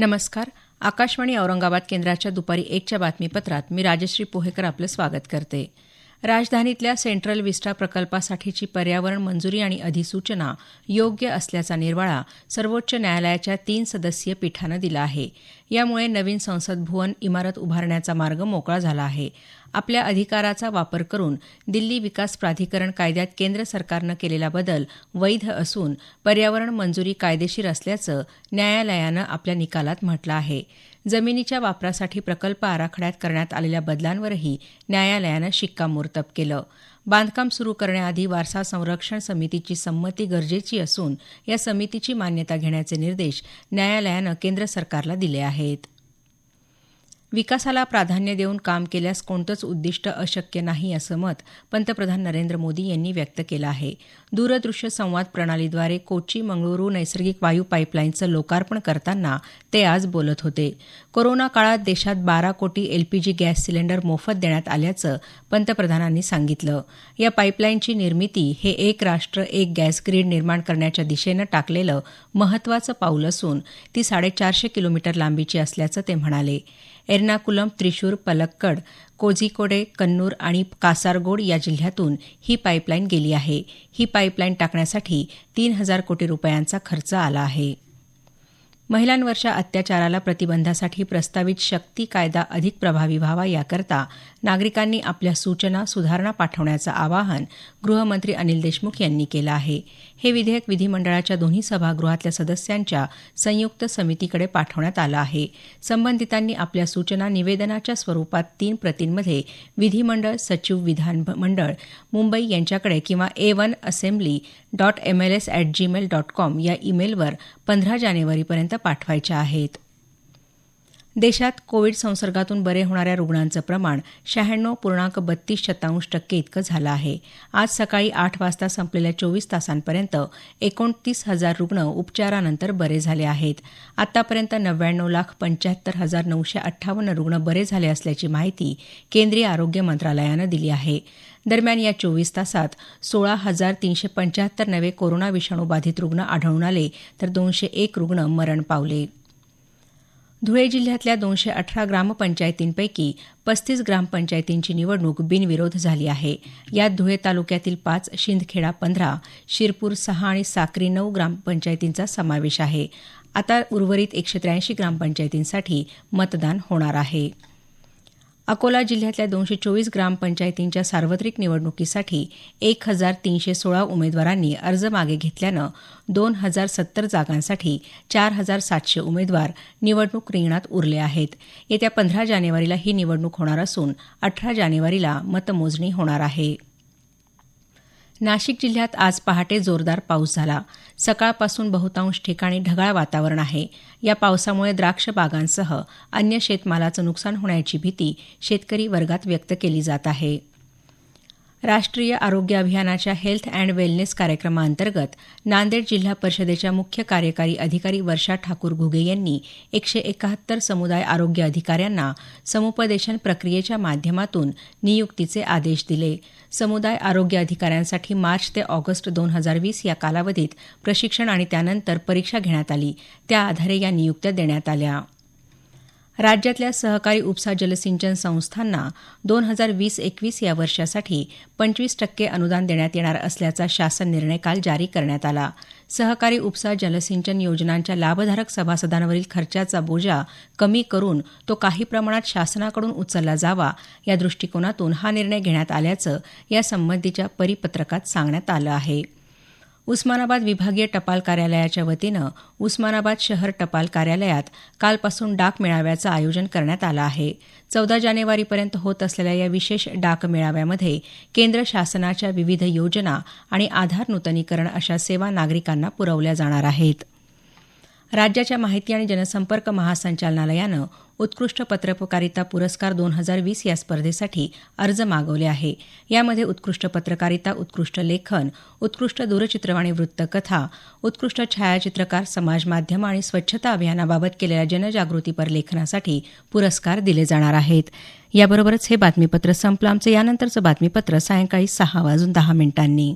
नमस्कार. आकाशवाणी औरंगाबाद केंद्राच्या दुपारी एकच्या बातमीपत्रात मी राजश्री पोहेकर आपलं स्वागत करते. राजधानीतल्या सेंट्रल विस्टा प्रकल्पासाठीची पर्यावरण मंजुरी आणि अधिसूचना योग्य असल्याचा निर्वाळा सर्वोच्च न्यायालयाच्या तीन सदस्यीय पीठानं दिला आहे. यामुळे नवीन संसद भवन इमारत उभारण्याचा मार्ग मोकळा झाला आहे. आपल्या अधिकाराचा वापर करून दिल्ली विकास प्राधिकरण कायद्यात केंद्र सरकारनं केलेला बदल वैध असून पर्यावरण मंजुरी कायदेशीर असल्याचं न्यायालयानं आपल्या निकालात म्हटलं आहे. जमिनीच्या वापरासाठी प्रकल्प आराखड्यात करण्यात आलेल्या बदलांवरही न्यायालयानं शिक्कामोर्तब केलं. बांधकाम सुरू करण्याआधी वारसा संरक्षण समितीची संमती गरजेची असून या समितीची मान्यता घेण्याचे निर्देश न्यायालयानं केंद्र सरकारला दिले आहेत. विकासाला प्राधान्य देऊन काम केल्यास कोणतंच उद्दिष्ट अशक्य नाही असं मत पंतप्रधान नरेंद्र मोदी यांनी व्यक्त केलं आहे. दूरदृश्य संवाद प्रणालीद्वारे कोची मंगळुरू नैसर्गिक वायू पाईपलाईनचं लोकार्पण करताना ते आज बोलत होते. कोरोना काळात देशात बारा कोटी एलपीजी गॅस सिलेंडर मोफत देण्यात आल्याचं पंतप्रधानांनी सांगितलं. या पाईपलाईनची निर्मिती हे एक राष्ट्र एक गॅस ग्रीड निर्माण करण्याच्या दिशेनं टाकलेलं महत्वाचं पाऊल असून ती साडेचारशे किलोमीटर लांबीची असल्याचं ते म्हणाले. एर्नाकुलम त्रिशूर पलक्कड कोझिकोडे कन्नूर आणि कासारगोड या जिल्ह्यातून ही पाईपलाईन गेली आहे. ही पाईपलाईन टाकण्यासाठी तीन हजार कोटी रुपयांचा खर्च आला आहे. महिलांवरच्या अत्याचाराला प्रतिबंधासाठी प्रस्तावित शक्ती कायदा अधिक प्रभावी व्हावा याकरता नागरिकांनी आपल्या सूचना सुधारणा पाठवण्याचं आवाहन गृहमंत्री अनिल देशमुख यांनी केलं आहे. हे विधेयक विधिमंडळाच्या दोन्ही सभागृहातल्या सदस्यांच्या संयुक्त समितीकडे पाठवण्यात आलं आहे. संबंधितांनी आपल्या सूचना निवेदनाच्या स्वरूपात तीन प्रतींमध्ये विधिमंडळ सचिव विधान मंडळ मुंबई यांच्याकडे किंवा A one assembly dot M L S at Gmail dot com या ईमेलवर पंधरा जानेवारीपर्यंत पाठवायच्या आहेत. देशात कोविड संसर्गातून बरे होणाऱ्या रुग्णांचं प्रमाण शहाण्णव पूर्णांक बत्तीस शतांश टक्के इतकं झालं आहे. आज सकाळी आठ वाजता संपलेल्या चोवीस तासांपर्यंत एकोणतीस हजार रुग्ण उपचारानंतर बरे झाले आहेत. आतापर्यंत नव्याण्णव लाख पंच्याहत्तर हजार नऊशे अठ्ठावन्न रुग्ण बरे झाले असल्याची माहिती केंद्रीय आरोग्य मंत्रालयानं दिली आहे. दरम्यान या चोवीस तासात सोळा हजार तीनशे पंच्याहत्तर नवे कोरोना विषाणू बाधित रुग्ण आढळून आले तर दोनशे एक रुग्ण मरण पावले. धुळे जिल्ह्यातल्या दोनशे अठरा ग्रामपंचायतींपैकी पस्तीस ग्रामपंचायतींची निवडणूक बिनविरोध झाली आहे. यात धुळे तालुक्यातील पाच शिंदखेडा पंधरा शिरपूर सहा आणि साक्री नऊ ग्रामपंचायतींचा समावेश आहे. आता उर्वरित एकशे त्र्याऐंशी ग्रामपंचायतींसाठी मतदान होणार आहे. अकोला जिल्ह्यातल्या दोनशे चोवीस ग्रामपंचायतींच्या सार्वत्रिक निवडणुकीसाठी एक हजार तीनशे सोळा उमेदवारांनी अर्ज मागे घेतल्यानं दोन हजार सत्तर जागांसाठी चार हजार सातशे उमेदवार निवडणूक रिंगणात उरले आहेत. येत्या पंधरा जानेवारीला ही निवडणूक होणार असून अठरा जानेवारीला मतमोजणी होणार आहे. नाशिक जिल्ह्यात आज पहाटे जोरदार पाऊस झाला. सकाळपासून बहुतांश ठिकाणी ढगाळ वातावरण आहे. या पावसामुळे द्राक्ष बागांसह अन्य शेतमालाचं नुकसान होण्याची भीती शेतकरी वर्गात व्यक्त केली जात आहे. राष्ट्रीय आरोग्य अभियानाच्या हेल्थ अँड वेलनेस कार्यक्रमाअंतर्गत नांदेड जिल्हा परिषदेच्या मुख्य कार्यकारी अधिकारी वर्षा ठाकूर घुगे यांनी एकशे एकाहत्तर समुदाय आरोग्य अधिकाऱ्यांना समुपदेशन प्रक्रियेच्या माध्यमातून नियुक्तीचे आदेश दिले. समुदाय आरोग्य अधिकाऱ्यांसाठी मार्च ते ऑगस्ट दोन हजार वीस या कालावधीत प्रशिक्षण आणि त्यानंतर परीक्षा घेण्यात आली. त्या आधारे या नियुक्त्या देण्यात आल्या. राज्यातल्या सहकारी उपसा जलसिंचन संस्थांना दोन हजार वीस एकवीस या वर्षासाठी पंचवीस टक्के अनुदान देण्यात येणार असल्याचा शासन निर्णय काल जारी करण्यात आला. सहकारी उपसा जलसिंचन योजनांच्या लाभधारक सभासदांवरील खर्चाचा बोजा कमी करून तो काही प्रमाणात शासनाकडून उचलला जावा या दृष्टिकोनातून हा निर्णय घेण्यात आल्याचं यासंबंधीच्या परिपत्रकात सांगण्यात आलं आहे. उस्मानाबाद विभागीय टपाल कार्यालयाच्या वतीनं उस्मानाबाद शहर टपाल कार्यालयात कालपासून डाक मेळाव्याचं आयोजन करण्यात आलं आहे. चौदा जानेवारीपर्यंत होत असलेल्या या विशेष डाक मेळाव्यामध्ये केंद्र शासनाच्या विविध योजना आणि आधार नूतनीकरण अशा सेवा नागरिकांना पुरवल्या जाणार आहेत. राज्याच्या माहिती आणि जनसंपर्क महासंचालनालयानं उत्कृष्ट पत्रकारिता पुरस्कार दोन हजार वीस या स्पर्धेसाठी अर्ज मागवले आहे. यामध्ये उत्कृष्ट पत्रकारिता उत्कृष्ट लेखन उत्कृष्ट दूरचित्रवाणी वृत्तकथा उत्कृष्ट छायाचित्रकार समाज माध्यम आणि स्वच्छता अभियानाबाबत केलेल्या जनजागृतीपर लेखनासाठी पुरस्कार दिले जाणार आहेत. याबरोबरच हे बातमीपत्र संपलं. आमचं यानंतरचं बातमीपत्र सायंकाळी सहा वाजून दहा मिनिटांनी.